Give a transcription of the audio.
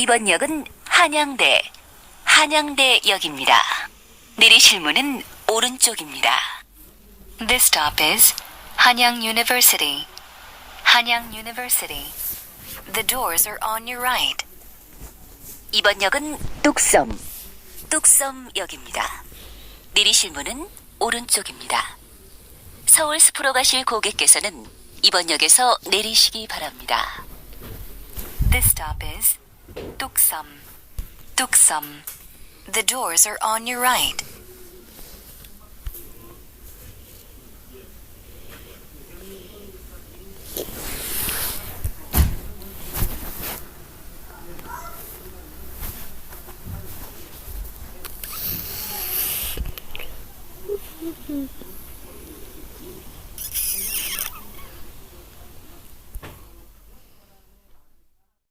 이번 역은 한양대, 한양대역입니다. 내리실 문은 오른쪽입니다. This stop is Hanyang University. Hanyang University. The doors are on your right. 이번 역은 뚝섬, 뚝섬역입니다. 내리실 문은 오른쪽입니다. 서울 숲으로 가실 고객께서는 이번 역에서 내리시기 바랍니다. This stop is Tuksam. Tuksam. The doors are on your right.